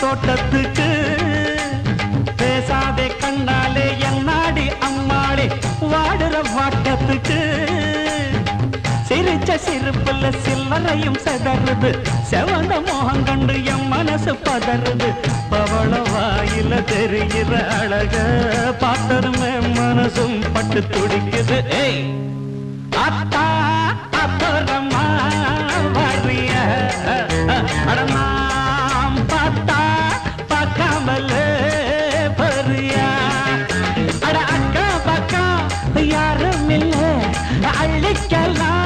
தோட்டத்துக்கு. பேசாதே கண்ணாலே என்னாடி அம்மாளே வாடுற வாட்டத்துக்கு. சிரிச்ச சிரிப்புல சில்லறையும் செதறுது. செவந்த மோகம் கண்டு என் மனசு பதறுது. பவள வாயில தெரிகிற அழக பார்த்ததுமே மனசும் பட்டு துடிக்குது. ஏய் அத்தா அப்புறமா வர்றிய அடமா Let's get Galland